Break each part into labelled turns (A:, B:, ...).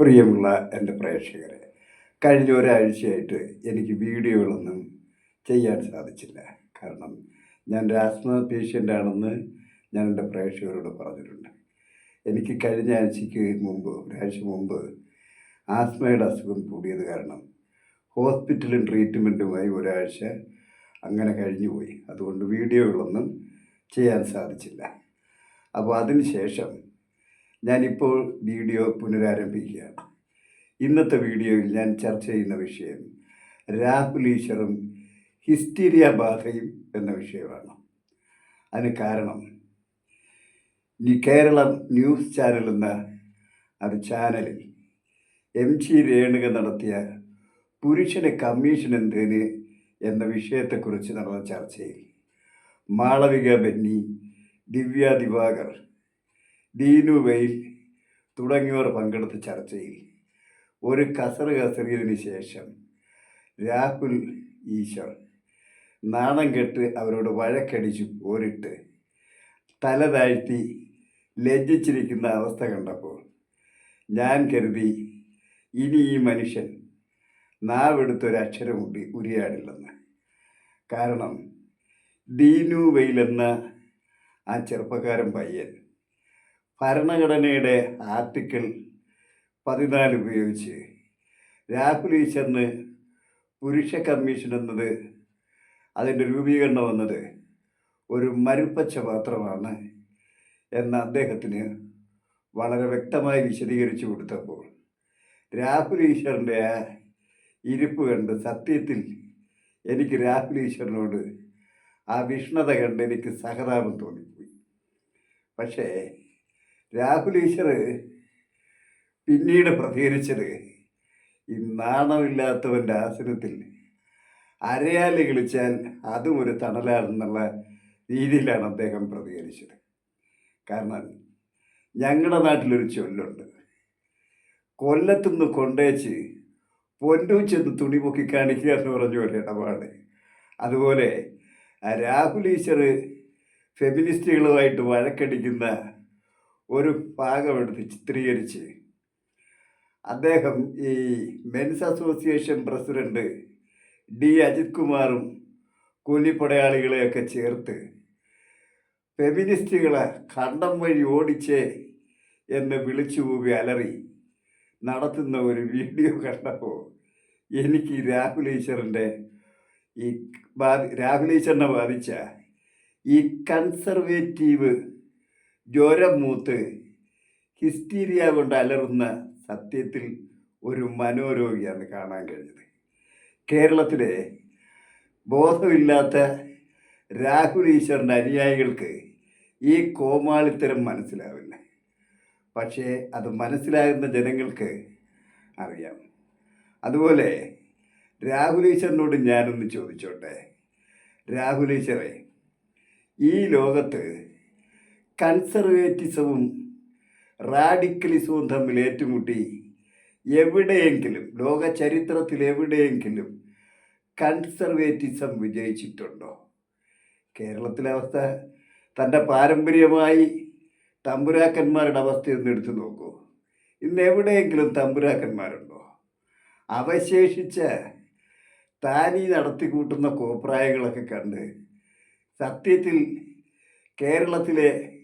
A: പ്രിയമുള്ള എന്റെ പ്രേക്ഷകരെ കഴിഞ്ഞ ഒരാഴ്ചയായിട്ട് എനിക്ക് വീഡിയോകളൊന്നും ചെയ്യാൻ സാധിച്ചില്ല. കാരണം ഞാൻ രാസ്മ ആസ്മ പേഷ്യന്റ് ആണെന്ന് ഞാൻ എന്റെ പ്രേക്ഷകരോട് പറഞ്ഞിട്ടുണ്ട്. എനിക്ക് കഴിഞ്ഞ ആഴ്ചയ്ക്ക് മുമ്പ് ഒരാഴ്ച മുമ്പ് ആസ്മയുടെ അസുഖം കൂടിയത് കാരണം ഹോസ്പിറ്റലും ട്രീറ്റ്മെന്റുമായി ഒരാഴ്ച അങ്ങനെ കഴിഞ്ഞുപോയി. അതുകൊണ്ട് വീഡിയോകളൊന്നും ചെയ്യാൻ സാധിച്ചില്ല. അപ്പോൾ അതിന് ശേഷം ഞാനിപ്പോൾ വീഡിയോ പുനരാരംഭിക്കുകയാണ്. ഇന്നത്തെ വീഡിയോയിൽ ഞാൻ ചർച്ച ചെയ്യുന്ന വിഷയം രാഹുൽ ഈശ്വറും ഹിസ്റ്റീരിയ ബാധയും എന്ന വിഷയമാണ്. അതിന് കാരണം ഈ കേരളം ന്യൂസ് ചാനൽ എന്ന അത് ചാനലിൽ എം ജി രേണുക നടത്തിയ പുരുഷന് കമ്മീഷൻ എന്തിന് എന്ന വിഷയത്തെക്കുറിച്ച് നടന്ന ചർച്ചയിൽ മാളവിക ബെന്നി ദിവ്യ ദിവാകർ ദീനു വെയിൽ തുടങ്ങിയവർ പങ്കെടുത്ത ചർച്ചയിൽ. ഒരു കസറ് കസറിയതിന് ശേഷം രാഹുൽ ഈശ്വർ നാണം കെട്ട് അവരോട് വഴക്കടിച്ചു പോരിട്ട് തല താഴ്ത്തി ലജ്ജിച്ചിരിക്കുന്ന അവസ്ഥ കണ്ടപ്പോൾ ഞാൻ കരുതി ഇനി ഈ മനുഷ്യൻ നാവെടുത്തൊരക്ഷരം കൂടി ഉരിയാടില്ലെന്ന്. കാരണം ദീനു വെയിലെന്ന ആ ചെറുപ്പക്കാരൻ പയ്യൻ ഭരണഘടനയുടെ ആർട്ടിക്കിൾ പതിനാല് ഉപയോഗിച്ച് രാഹുൽ ഈശ്വറിന് പുരുഷ കമ്മീഷൻ എന്നത് അതിന്റെ രൂപീകരണം വന്നത് ഒരു മരുപ്പച്ച പാത്രമാണ് എന്ന് അദ്ദേഹത്തിന് വളരെ വ്യക്തമായി വിശദീകരിച്ചു കൊടുത്തപ്പോൾ രാഹുൽ ഈശ്വറിന്റെ ആ ഇരിപ്പ് കണ്ട് സത്യത്തിൽ എനിക്ക് രാഹുൽ ഈശ്വറിനോട് ആ വിഷ്ണത കണ്ട് എനിക്ക് സഹതാപം തോന്നിപ്പോയി. പക്ഷേ രാഹുൽ ഈശ്വർ പിന്നീട് പ്രതികരിച്ചത് ഈ നാണമില്ലാത്തവന്റെ ആസനത്തിൽ അരയാൽ കളിച്ചാൽ അതും ഒരു തണലാണെന്നുള്ള രീതിയിലാണ് അദ്ദേഹം പ്രതികരിച്ചത്. കാരണം ഞങ്ങളുടെ നാട്ടിലൊരു ചൊല്ലുണ്ട്. കൊല്ലത്തുനിന്ന് കൊണ്ടേച്ച് പൊന്നൂച്ചെന്ന് തുണി പൊക്കി കാണിക്കുക എന്ന് പറഞ്ഞ ഒരു ഇടപാട്. അതുപോലെ രാഹുൽ ഈശ്വർ ഫെമിനിസ്റ്റുകളുമായിട്ട് വഴക്കടിക്കുന്ന ഒരു ഭാഗം എടുത്ത് ചിത്രീകരിച്ച്. അദ്ദേഹം ഈ men's association president D Ajith കുമാറും കൂലിപ്പടയാളികളെയൊക്കെ ചേർത്ത് ഫെമിനിസ്റ്റുകളെ കണ്ടം വഴി ഓടിച്ചേ എന്ന് വിളിച്ചു കൂവി അലറി നടത്തുന്ന ഒരു വീഡിയോ കണ്ടപ്പോൾ എനിക്ക് രാഹുൽ ഈശ്വറിന്റെ ഈ ബാധി രാഹുൽ ഈശ്വറിനെ ബാധിച്ച ഈ കൺസർവേറ്റീവ് ജ്വരം മൂത്ത് ഹിസ്റ്റീരിയ കൊണ്ട് അലറുന്ന സത്യത്തിൽ ഒരു മനോരോഗിയാണ് കാണാൻ കഴിഞ്ഞത്. കേരളത്തിലെ ബോധമില്ലാത്ത രാഹുൽ ഈശ്വറിന്റെ അനുയായികൾക്ക് ഈ കോമാളിത്തരം മനസ്സിലാവില്ല. പക്ഷേ അത് മനസ്സിലാകുന്ന ജനങ്ങൾക്ക് അറിയാം. അതുപോലെ രാഹുൽ ഈശ്വറിനോട് ഞാനൊന്ന് ചോദിച്ചോട്ടെ? രാഹുൽ ഈശ്വറെ ഈ ലോകത്ത് കൺസർവേറ്റിസവും റാഡിക്കലിസവും തമ്മിൽ ഏറ്റുമുട്ടി. എവിടെയെങ്കിലും ലോക ചരിത്രത്തിൽ എവിടെയെങ്കിലും കൺസർവേറ്റിസം വിജയിച്ചിട്ടുണ്ടോ? കേരളത്തിലെ അവസ്ഥ തന്റെ പാരമ്പര്യമായി തമ്പുരാക്കന്മാരുടെ അവസ്ഥയൊന്ന് എടുത്തു നോക്കൂ. ഇന്ന് എവിടെയെങ്കിലും തമ്പുരാക്കന്മാരുണ്ടോ? അവശേഷിച്ച താനീ നടത്തിക്കൂട്ടുന്ന കോപ്രായങ്ങളൊക്കെ കണ്ട് സത്യത്തിൽ കേരളത്തിലെ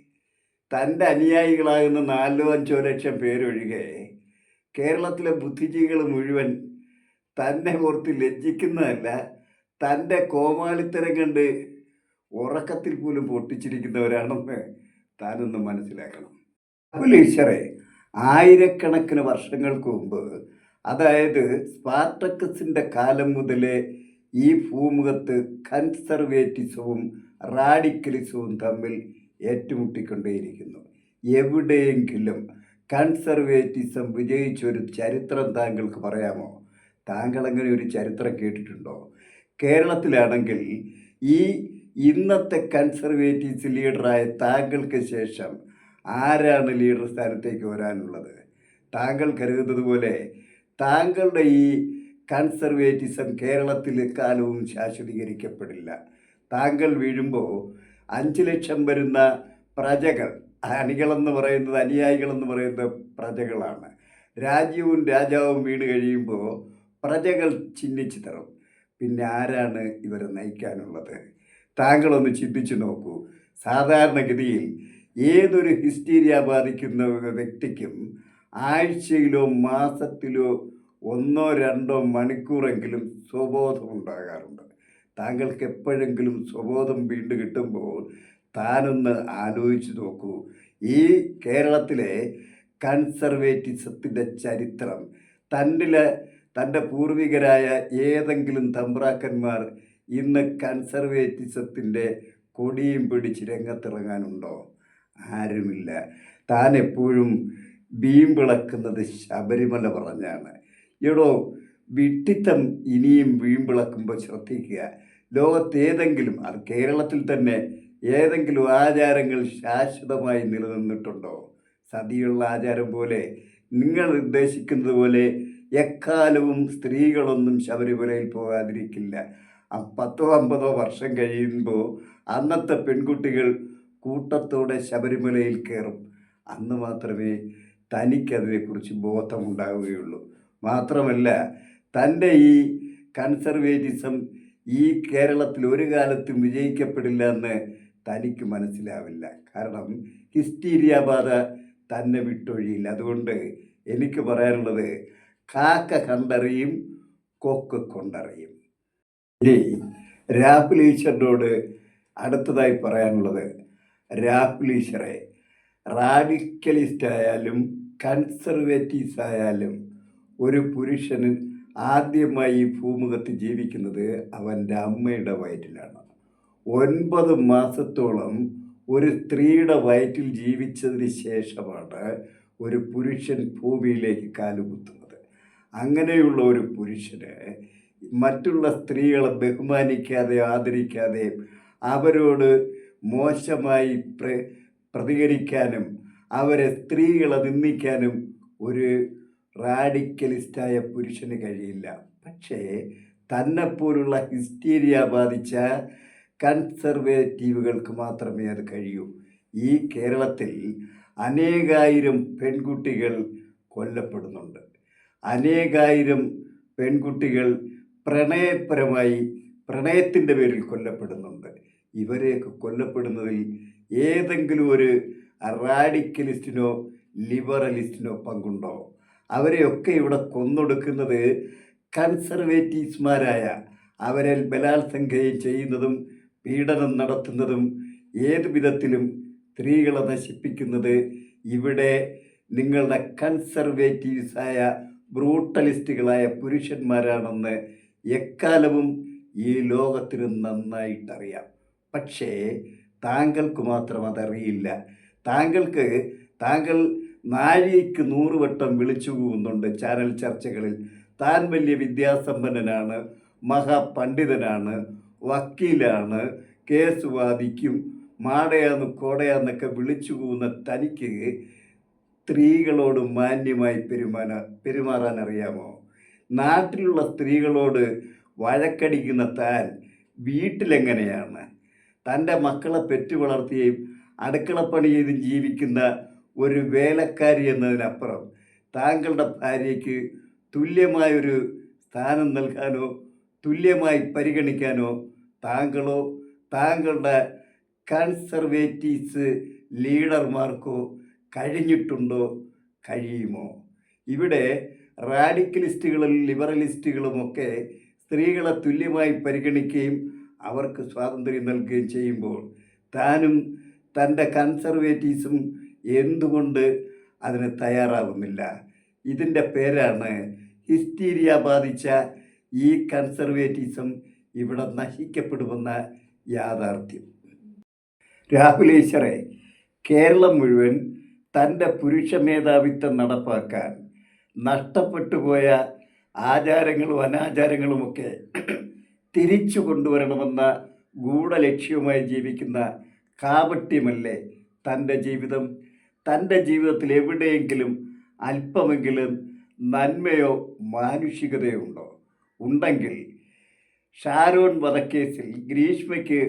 A: തന്റെ അനുയായികളാകുന്ന നാലോ അഞ്ചോ ലക്ഷം പേരൊഴികെ കേരളത്തിലെ ബുദ്ധിജീവികൾ മുഴുവൻ തന്നെ ഓർത്ത് ലജ്ജിക്കുന്നതല്ല തന്റെ കോമാളിത്തരം കണ്ട് ഉറക്കത്തിൽ പോലും പൊട്ടിച്ചിരിക്കുന്നവരാണെന്ന് താനൊന്ന് മനസ്സിലാക്കണം. അബുലീശ്വറെ ആയിരക്കണക്കിന് വർഷങ്ങൾക്ക് മുമ്പ് അതായത് സ്പാർട്ടക്കസിന്റെ കാലം മുതലേ ഈ ഭൂമുഖത്ത് കൺസർവേറ്റിസവും റാഡിക്കലിസവും തമ്മിൽ ഏറ്റുമുട്ടിക്കൊണ്ടേയിരിക്കുന്നു. എവിടെയെങ്കിലും കൺസർവേറ്റിസം വിജയിച്ചൊരു ചരിത്രം താങ്കൾക്ക് പറയാമോ? താങ്കൾ അങ്ങനെ ഒരു ചരിത്രം കേട്ടിട്ടുണ്ടോ? കേരളത്തിലാണെങ്കിൽ ഈ ഇന്നത്തെ കൺസർവേറ്റീവ്സ് ലീഡറായ താങ്കൾക്ക് ശേഷം ആരാണ് ലീഡർ സ്ഥാനത്തേക്ക് വരാനുള്ളത്? താങ്കൾ കരുതുന്നത് പോലെ താങ്കളുടെ ഈ കൺസർവേറ്റിസം കേരളത്തിൽ കാലവും ശാശ്വതീകരിക്കപ്പെടില്ല. താങ്കൾ വീഴുമ്പോൾ അഞ്ച് ലക്ഷം വരുന്ന പ്രജകൾ അണികളെന്ന് പറയുന്നത് അനുയായികളെന്ന് പറയുന്നത് പ്രജകളാണ്. രാജ്യവും രാജാവും വീട് കഴിയുമ്പോൾ പ്രജകൾ ചിഹ്നിച്ചു തരും. പിന്നെ ആരാണ് ഇവരെ നയിക്കാനുള്ളത്? താങ്കളൊന്ന് ചിന്തിച്ചു നോക്കൂ. സാധാരണഗതിയിൽ ഏതൊരു ഹിസ്റ്റീരിയ ബാധിക്കുന്ന വ്യക്തിക്കും ആഴ്ചയിലോ മാസത്തിലോ ഒന്നോ രണ്ടോ മണിക്കൂറെങ്കിലും സ്വബോധം ഉണ്ടാകാറുണ്ട്. താങ്കൾക്ക് എപ്പോഴെങ്കിലും സ്വബോധം വീണ്ടും കിട്ടുമ്പോൾ താനൊന്ന് ആലോചിച്ച് നോക്കൂ. ഈ കേരളത്തിലെ കൺസർവേറ്റിസത്തിന്റെ ചരിത്രം തന്നിലെ തന്റെ പൂർവികരായ ഏതെങ്കിലും തമ്പ്രാക്കന്മാർ ഇന്ന് കൺസർവേറ്റിസത്തിന്റെ കൊടിയും പിടിച്ച് രംഗത്തിറങ്ങാനുണ്ടോ? ആരുമില്ല. താൻ എപ്പോഴും വീമ്പിളക്കുന്നത് ശബരിമല പറഞ്ഞാണ്. എടോ വിട്ടിത്തം ഇനിയും വീമ്പിളക്കുമ്പോൾ ശ്രദ്ധിക്കുക. ലോകത്തേതെങ്കിലും അത് കേരളത്തിൽ തന്നെ ഏതെങ്കിലും ആചാരങ്ങൾ ശാശ്വതമായി നിലനിന്നിട്ടുണ്ടോ? സതിയുള്ള ആചാരം പോലെ നിങ്ങൾ ഉദ്ദേശിക്കുന്നത് പോലെ എക്കാലവും സ്ത്രീകളൊന്നും ശബരിമലയിൽ പോകാതിരിക്കില്ല. പത്തോ അമ്പതോ വർഷം കഴിയുമ്പോൾ അന്നത്തെ പെൺകുട്ടികൾ കൂട്ടത്തോടെ ശബരിമലയിൽ കയറും. അന്ന് മാത്രമേ തനിക്കതിനെക്കുറിച്ച് ബോധമുണ്ടാവുകയുള്ളൂ. മാത്രമല്ല തന്റെ ഈ കൺസർവേറ്റിസം ഈ കേരളത്തിൽ ഒരു കാലത്തും വിജയിക്കപ്പെടില്ല എന്ന് തനിക്ക് മനസ്സിലാവില്ല. കാരണം ഹിസ്റ്റീരിയ ബാധ തന്നെ വിട്ടൊഴിയില്ല. അതുകൊണ്ട് എനിക്ക് പറയാനുള്ളത് കാക്ക കണ്ടറിയും കൊക്ക് കൊണ്ടറിയും. ഇനി രാഹുൽ ഈശ്വറിനോട് അടുത്തതായി പറയാനുള്ളത് രാഹുലീശ്വറെ റാഡിക്കലിസ്റ്റ് ആയാലും കൺസർവേറ്റീവ്സ് ആയാലും ഒരു പുരുഷന് ആദ്യമായി ഭൂമുഖത്ത് ജീവിക്കുന്നത് അവന്റെ അമ്മയുടെ വയറ്റിലാണ്. ഒൻപത് മാസത്തോളം ഒരു സ്ത്രീയുടെ വയറ്റിൽ ജീവിച്ചതിന് ശേഷമാണ് ഒരു പുരുഷൻ ഭൂമിയിലേക്ക് കാലുകുത്തുന്നത് അങ്ങനെയുള്ള ഒരു പുരുഷന് മറ്റുള്ള സ്ത്രീകളെ ബഹുമാനിക്കാതെ ആദരിക്കാതെ അവരോട് മോശമായി പ്ര പ്രതികരിക്കാനും അവരെ സ്ത്രീകളെ നിന്ദിക്കാനും ഒരു റാഡിക്കലിസ്റ്റായ പുരുഷന് കഴിയില്ല. പക്ഷേ തന്നെപ്പോലുള്ള ഹിസ്റ്റീരിയ ബാധിച്ച കൺസർവേറ്റീവുകൾക്ക് മാത്രമേ അത് കഴിയൂ. ഈ കേരളത്തിൽ അനേകായിരം പെൺകുട്ടികൾ കൊല്ലപ്പെടുന്നുണ്ട്. അനേകായിരം പെൺകുട്ടികൾ പ്രണയപരമായി പ്രണയത്തിന്റെ പേരിൽ കൊല്ലപ്പെടുന്നുണ്ട്. ഇവരെയൊക്കെ കൊല്ലപ്പെടുന്നതിൽ ഏതെങ്കിലും ഒരു റാഡിക്കലിസ്റ്റിനോ ലിബറലിസ്റ്റിനോ പങ്കുണ്ടോ? അവരെയൊക്കെ ഇവിടെ കൊന്നൊടുക്കുന്നത് കൺസർവേറ്റീവ്സ്മാരായ അവരെ ബലാത്സംഗം ചെയ്യുന്നതും പീഡനം നടത്തുന്നതും ഏത് വിധത്തിലും സ്ത്രീകളെ നശിപ്പിക്കുന്നത് ഇവിടെ നിങ്ങളുടെ കൺസർവേറ്റീവ്സായ ബ്രൂട്ടലിസ്റ്റുകളായ പുരുഷന്മാരാണെന്ന് എക്കാലവും ഈ ലോകത്തിന് നന്നായിട്ടറിയാം. പക്ഷേ താങ്കൾക്ക് മാത്രം അതറിയില്ല. താങ്കൾക്ക് താങ്കൾ നാഴികയ്ക്ക് നൂറുവട്ടം വിളിച്ചു പോകുന്നുണ്ട് ചാനൽ ചർച്ചകളിൽ. താൻ വലിയ വിദ്യാസമ്പന്നനാണ് മഹാപണ്ഡിതനാണ് വക്കീലാണ് കേസ് വാദിക്കും മാടയാന്ന് കോടയാന്നൊക്കെ വിളിച്ചു പോകുന്ന തനിക്ക് സ്ത്രീകളോട് മാന്യമായി പെരുമാന പെരുമാറാൻ അറിയാമോ നാട്ടിലുള്ള സ്ത്രീകളോട് വഴക്കടിക്കുന്ന താൻ വീട്ടിലെങ്ങനെയാണ്? തന്റെ മക്കളെ പെറ്റു വളർത്തുകയും അടുക്കളപ്പണി ചെയ്തും ജീവിക്കുന്ന ഒരു വേലക്കാരി എന്നതിനപ്പുറം താങ്കളുടെ ഭാര്യയ്ക്ക് തുല്യമായൊരു സ്ഥാനം നൽകാനോ തുല്യമായി പരിഗണിക്കാനോ താങ്കളോ താങ്കളുടെ കൺസർവേറ്റീവ്സ് ലീഡർമാർക്കോ കഴിഞ്ഞിട്ടുണ്ടോ കഴിയുമോ? ഇവിടെ റാഡിക്കലിസ്റ്റുകളും ലിബറലിസ്റ്റുകളുമൊക്കെ സ്ത്രീകളെ തുല്യമായി പരിഗണിക്കുകയും അവർക്ക് സ്വാതന്ത്ര്യം നൽകുകയും ചെയ്യുമ്പോൾ താനും തന്റെ കൺസർവേറ്റീവ്സും എന്തുകൊണ്ട് അതിന് തയ്യാറാവുന്നില്ല? ഇതിന്റെ പേരാണ് ഹിസ്റ്റീരിയ ബാധിച്ച ഈ കൺസർവേറ്റിസം ഇവിടെ നശിക്കപ്പെടുമെന്ന യാഥാർത്ഥ്യം. രാഹുലേശ്വറെ കേരളം മുഴുവൻ തന്റെ പുരുഷ മേധാവിത്വം നടപ്പാക്കാൻ നഷ്ടപ്പെട്ടുപോയ ആചാരങ്ങളും അനാചാരങ്ങളുമൊക്കെ തിരിച്ചു കൊണ്ടുവരണമെന്ന ഗൂഢലക്ഷ്യവുമായി ജീവിക്കുന്ന കാപട്യമല്ലേ തന്റെ ജീവിതം? തന്റെ ജീവിതത്തിൽ എവിടെയെങ്കിലും അല്പമെങ്കിലും നന്മയോ മാനുഷികതയോ ഉണ്ടോ? ഉണ്ടെങ്കിൽ ഷാരോൺ വധക്കേസിൽ ഗ്രീഷ്മയ്ക്ക്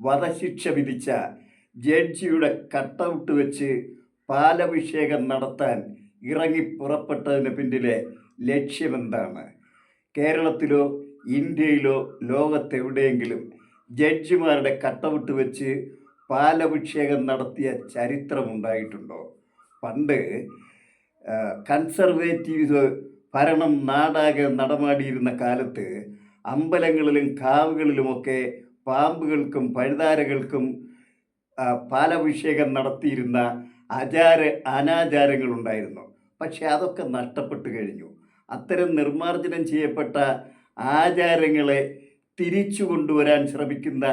A: വധശിക്ഷ വിധിച്ച ജഡ്ജിയുടെ കട്ടൗട്ട് വെച്ച് പാലഭിഷേകം നടത്താൻ ഇറങ്ങി പുറപ്പെട്ടതിന് പിന്നിലെ ലക്ഷ്യമെന്താണ്? കേരളത്തിലോ ഇന്ത്യയിലോ ലോകത്തെവിടെയെങ്കിലും ജഡ്ജിമാരുടെ കട്ടൗട്ട് വെച്ച് പാലഭിഷേകം നടത്തിയ ചരിത്രമുണ്ടായിട്ടുണ്ടോ? പണ്ട് കൺസർവേറ്റീവ് ഭരണം നാടാകെ നടമാടിയിരുന്ന കാലത്ത് അമ്പലങ്ങളിലും കാവുകളിലുമൊക്കെ പാമ്പുകൾക്കും പഴുതാരകൾക്കും പാലഭിഷേകം നടത്തിയിരുന്ന ആചാര അനാചാരങ്ങളുണ്ടായിരുന്നു. പക്ഷെ അതൊക്കെ നഷ്ടപ്പെട്ടു കഴിഞ്ഞു. അത്തരം നിർമ്മാർജനം ചെയ്യപ്പെട്ട ആചാരങ്ങളെ തിരിച്ചു കൊണ്ടുവരാൻ ശ്രമിക്കുന്ന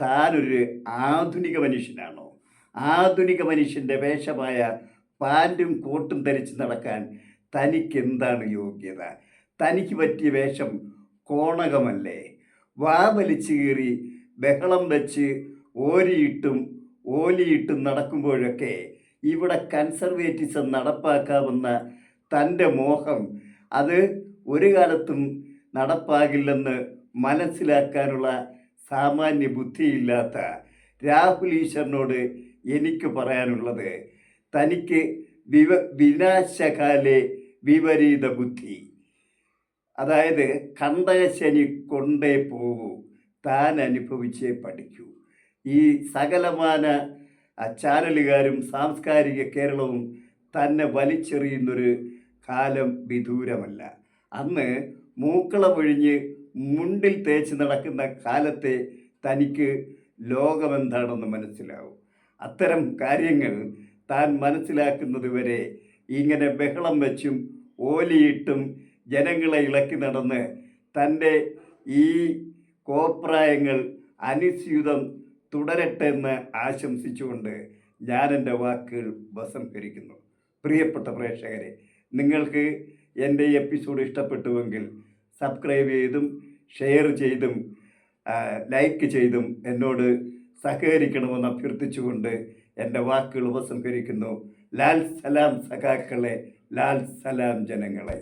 A: താനൊരു ആധുനിക മനുഷ്യനാണോ? ആധുനിക മനുഷ്യന്റെ വേഷമായ പാന്റും കോട്ടും ധരിച്ച് നടക്കാൻ തനിക്ക് എന്താണ് യോഗ്യത? തനിക്ക് പറ്റിയ വേഷം കോണകമല്ലേ? വാ വലിച്ചു കീറി ബഹളം വെച്ച് ഓരിയിട്ടും ഓലിയിട്ടും നടക്കുമ്പോഴൊക്കെ ഇവിടെ കൺസർവേറ്റിസം നടപ്പാക്കാമെന്ന തന്റെ മോഹം അത് ഒരു കാലത്തും നടപ്പാകില്ലെന്ന് മനസ്സിലാക്കാനുള്ള സാമാന്യ ബുദ്ധിയില്ലാത്ത രാഹുൽ ഈശ്വറിനോട് എനിക്ക് പറയാനുള്ളത് തനിക്ക് വിവ വിനാശകാലെ വിപരീത ബുദ്ധി. അതായത് കണ്ടകശനി കൊണ്ടേ പോകൂ താൻ അനുഭവിച്ചേ പഠിക്കൂ. ഈ സകലമാന ചാനലുകാരും സാംസ്കാരിക കേരളവും തന്നെ വലിച്ചെറിയുന്നൊരു കാലം വിദൂരമല്ല. അന്ന് മൂക്കള പൊഴിഞ്ഞ് മുണ്ടിൽ തേച്ച് നടക്കുന്ന കാലത്തെ തനിക്ക് ലോകമെന്താണെന്ന് മനസ്സിലാവും. അത്തരം കാര്യങ്ങൾ താൻ മനസ്സിലാക്കുന്നത് വരെ ഇങ്ങനെ ബഹളം വെച്ചും ഓലിയിട്ടും ജനങ്ങളെ ഇളക്കി നടന്ന് തന്റെ ഈ കോപ്രായങ്ങൾ അനുസ്യൂതം തുടരട്ടെ എന്ന് ആശംസിച്ചുകൊണ്ട് ഞാൻ എന്റെ വാക്കുകൾ ഉപസംഹരിക്കുന്നു പ്രിയപ്പെട്ട പ്രേക്ഷകരെ നിങ്ങൾക്ക് എന്റെ എപ്പിസോഡ് ഇഷ്ടപ്പെട്ടുവെങ്കിൽ സബ്സ്ക്രൈബ് ചെയ്തും ഷെയർ ചെയ്തും ലൈക്ക് ചെയ്തും എന്നോട് സഹകരിക്കണമെന്ന് അഭ്യർത്ഥിച്ചുകൊണ്ട് എന്റെ വാക്കുകൾ ഉപസംഹരിക്കുന്നു. ലാൽ സലാം സഖാക്കളെ ലാൽ സലാം ജനങ്ങളെ.